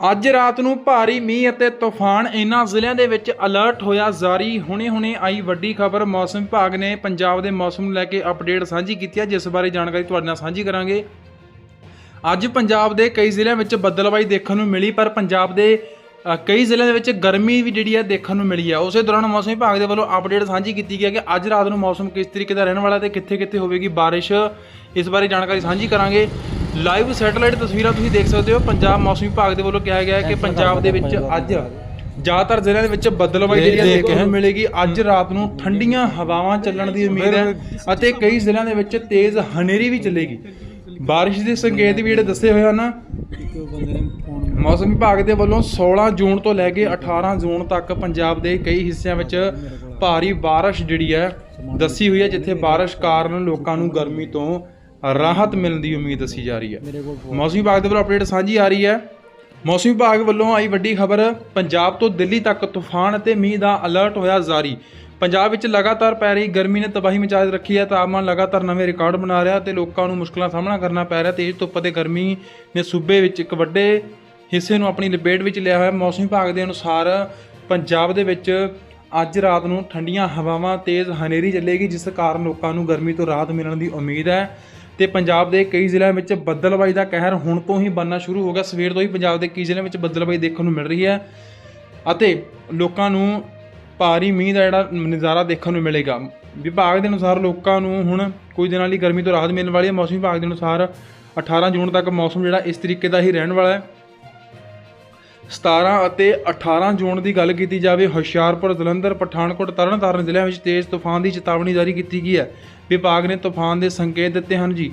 ਅੱਜ ਰਾਤ ਨੂੰ ਭਾਰੀ ਮੀਂਹ ਅਤੇ ਤੂਫਾਨ ਇਨ੍ਹਾਂ ਜ਼ਿਲ੍ਹਿਆਂ ਦੇ ਵਿੱਚ ਅਲਰਟ ਹੋਇਆ, ਜਾਰੀ ਹੁਣੇ-ਹੁਣੇ ਆਈ ਵੱਡੀ ਖਬਰ। ਮੌਸਮ ਵਿਭਾਗ ਨੇ ਪੰਜਾਬ ਦੇ ਮੌਸਮ ਨੂੰ ਲੈ ਕੇ ਅਪਡੇਟ ਸਾਂਝੀ ਕੀਤੀ ਹੈ, ਜਿਸ ਬਾਰੇ ਜਾਣਕਾਰੀ ਤੁਹਾਡੇ ਨਾਲ ਸਾਂਝੀ ਕਰਾਂਗੇ। ਅੱਜ ਪੰਜਾਬ ਦੇ ਕਈ ਜ਼ਿਲ੍ਹਿਆਂ ਵਿੱਚ ਬੱਦਲਬਾਈ ਦੇਖਣ ਨੂੰ ਮਿਲੀ, ਪਰ ਪੰਜਾਬ ਦੇ ਕਈ ਜ਼ਿਲ੍ਹਿਆਂ ਦੇ ਵਿੱਚ ਗਰਮੀ ਵੀ ਜਿਹੜੀ ਹੈ ਦੇਖਣ ਨੂੰ ਮਿਲੀ ਹੈ। ਉਸੇ ਦੌਰਾਨ ਮੌਸਮ ਵਿਭਾਗ ਦੇ ਵੱਲੋਂ ਅਪਡੇਟ ਸਾਂਝੀ ਕੀਤੀ ਗਈ ਹੈ ਕਿ ਅੱਜ ਰਾਤ ਨੂੰ ਮੌਸਮ ਕਿਸ ਤਰੀਕੇ ਦਾ ਰਹਿਣ ਵਾਲਾ ਤੇ ਕਿੱਥੇ-ਕਿੱਥੇ ਹੋਵੇਗੀ ਬਾਰਿਸ਼। ਇਸ ਬਾਰੇ ਜਾਣਕਾਰੀ ਸਾਂਝੀ ਕਰਾਂਗੇ। ਲਾਈਵ ਸੈਟੇਲਾਈਟ ਤਸਵੀਰਾਂ ਤੁਸੀਂ ਦੇਖ ਸਕਦੇ ਹੋ। ਪੰਜਾਬ ਮੌਸਮ ਵਿਭਾਗ ਦੇ ਵੱਲੋਂ ਕਿਹਾ ਗਿਆ ਹੈ ਕਿ ਪੰਜਾਬ ਦੇ ਵਿੱਚ ਅੱਜ ਜ਼ਿਆਦਾਤਰ ਜ਼ਿਲ੍ਹਿਆਂ ਦੇ ਵਿੱਚ ਬੱਦਲਬਾਈ ਜਿਹੜੀ ਹੈ ਦੇਖਣ ਨੂੰ ਮਿਲੇਗੀ। ਅੱਜ ਰਾਤ ਨੂੰ ਠੰਡੀਆਂ ਹਵਾਵਾਂ ਚੱਲਣ ਦੀ ਉਮੀਦ ਹੈ ਅਤੇ ਕਈ ਜ਼ਿਲ੍ਹਿਆਂ ਦੇ ਵਿੱਚ ਤੇਜ਼ ਹਨੇਰੀ ਵੀ ਚੱਲੇਗੀ। ਬਾਰਿਸ਼ ਦੇ ਸੰਕੇਤ ਵੀ ਜਿਹੜੇ ਦੱਸੇ ਹੋਏ ਹਨ। ਮੌਸਮ ਵਿਭਾਗ ਦੇ ਵੱਲੋਂ 16 ਜੂਨ ਤੋਂ ਲੈ ਕੇ 18 ਜੂਨ ਤੱਕ ਪੰਜਾਬ ਦੇ ਕਈ ਹਿੱਸਿਆਂ ਵਿੱਚ ਭਾਰੀ ਬਾਰਿਸ਼ ਜਿਹੜੀ ਹੈ ਦੱਸੀ ਹੋਈ ਹੈ ਜਿੱਥੇ ਬਾਰਿਸ਼ ਕਾਰਨ ਲੋਕਾਂ ਨੂੰ ਗਰਮੀ ਤੋਂ ਰਾਹਤ ਮਿਲਣ ਦੀ ਉਮੀਦ ਦੱਸੀ ਜਾ ਰਹੀ ਹੈ। ਮੌਸਮ ਵਿਭਾਗ ਦੇ ਵੱਲੋਂ ਅਪਡੇਟ ਸਾਂਝੀ ਆ ਰਹੀ ਹੈ। ਮੌਸਮ ਵਿਭਾਗ ਵੱਲੋਂ ਆਈ ਵੱਡੀ ਖਬਰ ਪੰਜਾਬ ਤੋਂ ਦਿੱਲੀ ਤੱਕ ਤੂਫਾਨ ਅਤੇ ਮੀਂਹ ਦਾ ਅਲਰਟ ਹੋਇਆ ਜਾਰੀ। ਪੰਜਾਬ ਵਿੱਚ ਲਗਾਤਾਰ ਪੈ ਰਹੀ ਗਰਮੀ ਨੇ ਤਬਾਹੀ ਮਚਾ ਰੱਖੀ ਹੈ। ਤਾਪਮਾਨ ਲਗਾਤਾਰ ਨਵੇਂ ਰਿਕਾਰਡ ਬਣਾ ਰਿਹਾ ਤੇ ਲੋਕਾਂ ਨੂੰ ਮੁਸ਼ਕਲਾਂ ਸਾਹਮਣਾ ਕਰਨਾ ਪੈ ਰਿਹਾ। ਤੇਜ਼ ਧੁੱਪ ਅਤੇ ਗਰਮੀ ਨੇ ਸੂਬੇ ਵਿੱਚ ਇੱਕ ਵੱਡੇ ਹਿੱਸੇ ਨੂੰ ਆਪਣੀ ਲਪੇਟ ਵਿੱਚ ਲਿਆ ਹੋਇਆ। ਮੌਸਮ ਵਿਭਾਗ ਦੇ ਅਨੁਸਾਰ ਪੰਜਾਬ ਦੇ ਵਿੱਚ ਅੱਜ ਰਾਤ ਨੂੰ ਠੰਡੀਆਂ ਹਵਾਵਾਂ ਤੇਜ਼ ਹਨੇਰੀ ਚੱਲੇਗੀ ਜਿਸ ਕਾਰਨ ਲੋਕਾਂ ਨੂੰ ਗਰਮੀ ਤੋਂ ਰਾਹਤ ਮਿਲਣ ਦੀ ਉਮੀਦ ਹੈ। ਤੇ ਪੰਜਾਬ ਦੇ ਕਈ ਜ਼ਿਲ੍ਹਿਆਂ ਵਿੱਚ ਬੱਦਲਬਾਈ ਦਾ ਕਹਿਰ ਹੁਣ ਤੋਂ ਹੀ ਬਣਨਾ ਸ਼ੁਰੂ ਹੋ ਗਿਆ। ਸਵੇਰ ਤੋਂ ਹੀ ਪੰਜਾਬ ਦੇ ਕਈ ਜ਼ਿਲ੍ਹਿਆਂ ਵਿੱਚ ਬੱਦਲਬਾਈ ਦੇਖਣ ਨੂੰ ਮਿਲ ਰਹੀ ਹੈ ਅਤੇ ਲੋਕਾਂ ਨੂੰ ਭਾਰੀ ਮੀਂਹ ਦਾ ਜਿਹੜਾ ਨਜ਼ਾਰਾ ਦੇਖਣ ਨੂੰ ਮਿਲੇਗਾ। ਵਿਭਾਗ ਦੇ ਅਨੁਸਾਰ ਲੋਕਾਂ ਨੂੰ ਹੁਣ ਕੁਝ ਦਿਨਾਂ ਲਈ ਗਰਮੀ ਤੋਂ ਰਾਹਤ ਮਿਲਣ ਵਾਲੀ ਹੈ। ਮੌਸਮ ਵਿਭਾਗ ਦੇ ਅਨੁਸਾਰ 18 ਜੂਨ ਤੱਕ ਮੌਸਮ ਜਿਹੜਾ ਇਸ ਤਰੀਕੇ ਦਾ ਹੀ ਰਹਿਣ ਵਾਲਾ ਹੈ। 17 ਅਤੇ 18 ਜੂਨ ਦੀ ਗੱਲ ਕੀਤੀ ਜਾਵੇ, ਹੁਸ਼ਿਆਰਪੁਰ, ਜਲੰਧਰ, ਪਠਾਨਕੋਟ, ਤਰਨਤਾਰਨ ਜ਼ਿਲ੍ਹਿਆਂ ਵਿੱਚ ਤੇਜ਼ ਤੂਫਾਨ ਦੀ ਚੇਤਾਵਨੀ ਜਾਰੀ ਕੀਤੀ ਗਈ ਹੈ। ਵਿਭਾਗ ਨੇ ਤੂਫਾਨ ਦੇ ਸੰਕੇਤ ਦਿੱਤੇ ਹਨ ਜੀ।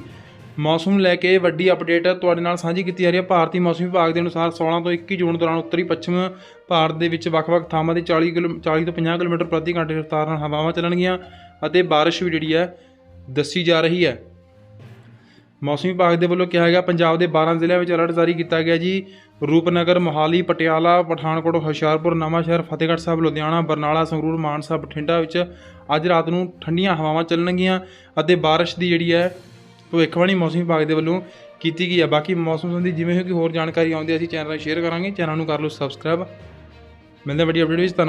ਮੌਸਮ ਲੈ ਕੇ ਵੱਡੀ ਅਪਡੇਟ ਤੁਹਾਡੇ ਨਾਲ ਸਾਂਝੀ ਕੀਤੀ ਜਾ ਰਹੀ ਹੈ। ਭਾਰਤੀ ਮੌਸਮ ਵਿਭਾਗ ਦੇ ਅਨੁਸਾਰ 16 ਤੋਂ 21 ਜੂਨ ਦੌਰਾਨ ਉੱਤਰੀ ਪੱਛਮ ਭਾਰਤ ਦੇ ਵਿੱਚ ਵੱਖ-ਵੱਖ ਥਾਵਾਂ ਤੇ 40 ਕਿਲੋ 40 ਤੋਂ 50 ਕਿਲੋਮੀਟਰ ਪ੍ਰਤੀ ਘੰਟੇ ਦੀ ਰਫ਼ਤਾਰ ਨਾਲ ਹਵਾਵਾਂ ਚੱਲਣਗੀਆਂ ਅਤੇ ਬਾਰਿਸ਼ ਵੀ ਜਿਹੜੀ ਹੈ ਦੱਸੀ ਜਾ ਰਹੀ ਹੈ। ਮੌਸਮ ਵਿਭਾਗ ਦੇ ਵੱਲੋਂ ਕਿਹਾ ਗਿਆ, ਪੰਜਾਬ ਦੇ 12 ਜ਼ਿਲ੍ਹਿਆਂ ਵਿੱਚ ਅਲਰਟ ਜਾਰੀ ਕੀਤਾ ਗਿਆ ਜੀ। ਰੂਪਨਗਰ, ਮੋਹਾਲੀ, ਪਟਿਆਲਾ, ਪਠਾਨਕੋਟ, ਹੁਸ਼ਿਆਰਪੁਰ ਨਵਾਂਸ਼ਹਿਰ ਫਤਿਹਗੜ੍ਹ ਸਾਹਿਬ, ਲੁਧਿਆਣਾ, ਬਰਨਾਲਾ, ਸੰਗਰੂਰ ਮਾਨਸਾ ਬਠਿੰਡਾ ਵਿੱਚ ਅੱਜ ਰਾਤ ਨੂੰ ਠੰਡੀਆਂ ਹਵਾਵਾਂ ਚੱਲਣਗੀਆਂ ਅਤੇ ਬਾਰਿਸ਼ ਦੀ ਜਿਹੜੀ ਹੈ, ਭਵਿੱਖਬਾਣੀ ਮੌਸਮ ਵਿਭਾਗ ਦੇ ਵੱਲੋਂ ਕੀਤੀ ਗਈ ਹੈ। ਬਾਕੀ ਮੌਸਮ ਸੰਬੰਧੀ ਜਿਵੇਂ ਕਿ ਹੋਰ ਜਾਣਕਾਰੀ ਆਉਂਦੀ ਹੈ, ਅਸੀਂ ਚੈਨਲ ਨਾਲ ਸ਼ੇਅਰ ਕਰਾਂਗੇ। ਚੈਨਲ ਨੂੰ ਕਰ ਲਓ ਸਬਸਕ੍ਰਾਈਬ ਮਿਲਦੇ ਵੱਡੀ ਅਪਡੇਟ ਵਿੱਚ। ਧੰਨਵਾਦ।